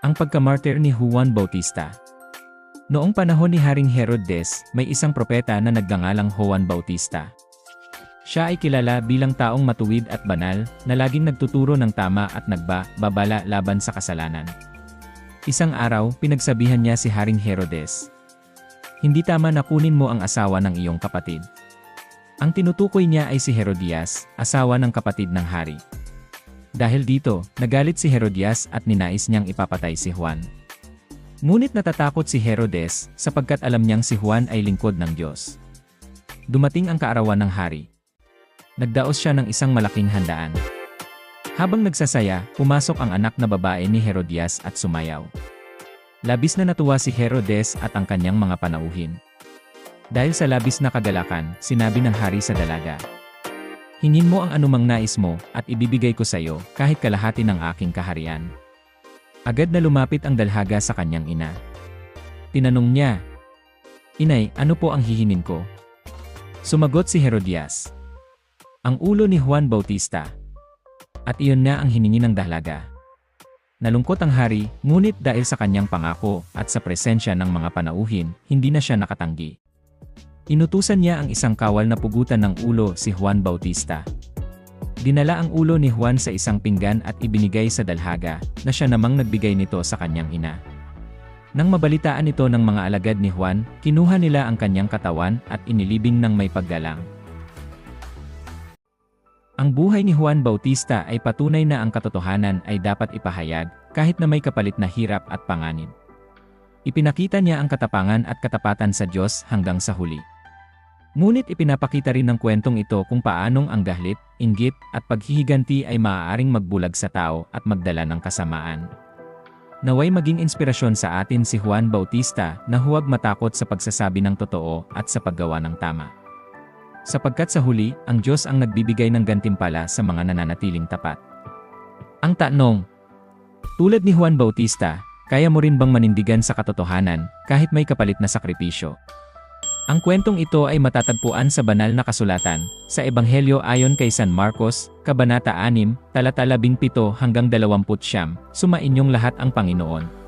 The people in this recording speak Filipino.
Ang pagkamartir ni Juan Bautista Noong panahon ni Haring Herodes, may isang propeta na nagngangalang Juan Bautista. Siya ay kilala bilang taong matuwid at banal, na laging nagtuturo ng tama at nagba-babala laban sa kasalanan. Isang araw, pinagsabihan niya si Haring Herodes. Hindi tama na kunin mo ang asawa ng iyong kapatid. Ang tinutukoy niya ay si Herodias, asawa ng kapatid ng hari. Dahil dito, nagalit si Herodias at ninais niyang ipapatay si Juan. Ngunit natatakot si Herodes sapagkat alam niyang si Juan ay lingkod ng Diyos. Dumating ang kaarawan ng hari. Nagdaos siya ng isang malaking handaan. Habang nagsasaya, pumasok ang anak na babae ni Herodias at sumayaw. Labis na natuwa si Herodes at ang kanyang mga panauhin. Dahil sa labis na kagalakan, sinabi ng hari sa dalaga, Hingin mo ang anumang nais mo, at ibibigay ko sa iyo, kahit kalahati ng aking kaharian. Agad na lumapit ang dalhaga sa kanyang ina. Tinanong niya, Inay, ano po ang hihinin ko? Sumagot si Herodias. Ang ulo ni Juan Bautista. At iyon na ang hiningi ng dalaga. Nalungkot ang hari, ngunit dahil sa kanyang pangako at sa presensya ng mga panauhin, hindi na siya nakatanggi. Inutusan niya ang isang kawal na pugutan ng ulo si Juan Bautista. Dinala ang ulo ni Juan sa isang pinggan at ibinigay sa dalhaga, na siya namang nagbigay nito sa kanyang ina. Nang mabalitaan ito ng mga alagad ni Juan, kinuha nila ang kanyang katawan at inilibing ng may paggalang. Ang buhay ni Juan Bautista ay patunay na ang katotohanan ay dapat ipahayag, kahit na may kapalit na hirap at panganib. Ipinakita niya ang katapangan at katapatan sa Diyos hanggang sa huli. Ngunit ipinapakita rin ng kwentong ito kung paanong ang gahlit, inggit, at paghihiganti ay maaaring magbulag sa tao at magdala ng kasamaan. Naway maging inspirasyon sa atin si Juan Bautista na huwag matakot sa pagsasabi ng totoo at sa paggawa ng tama. Sapagkat sa huli, ang Diyos ang nagbibigay ng gantimpala sa mga nananatiling tapat. Ang tanong, tulad ni Juan Bautista, kaya mo rin bang manindigan sa katotohanan kahit may kapalit na sakripisyo? Ang kwentong ito ay matatagpuan sa banal na kasulatan, sa Ebanghelyo ayon kay San Marcos, Kabanata 6, talata 17 hanggang 20 Sumainyong lahat ang Panginoon.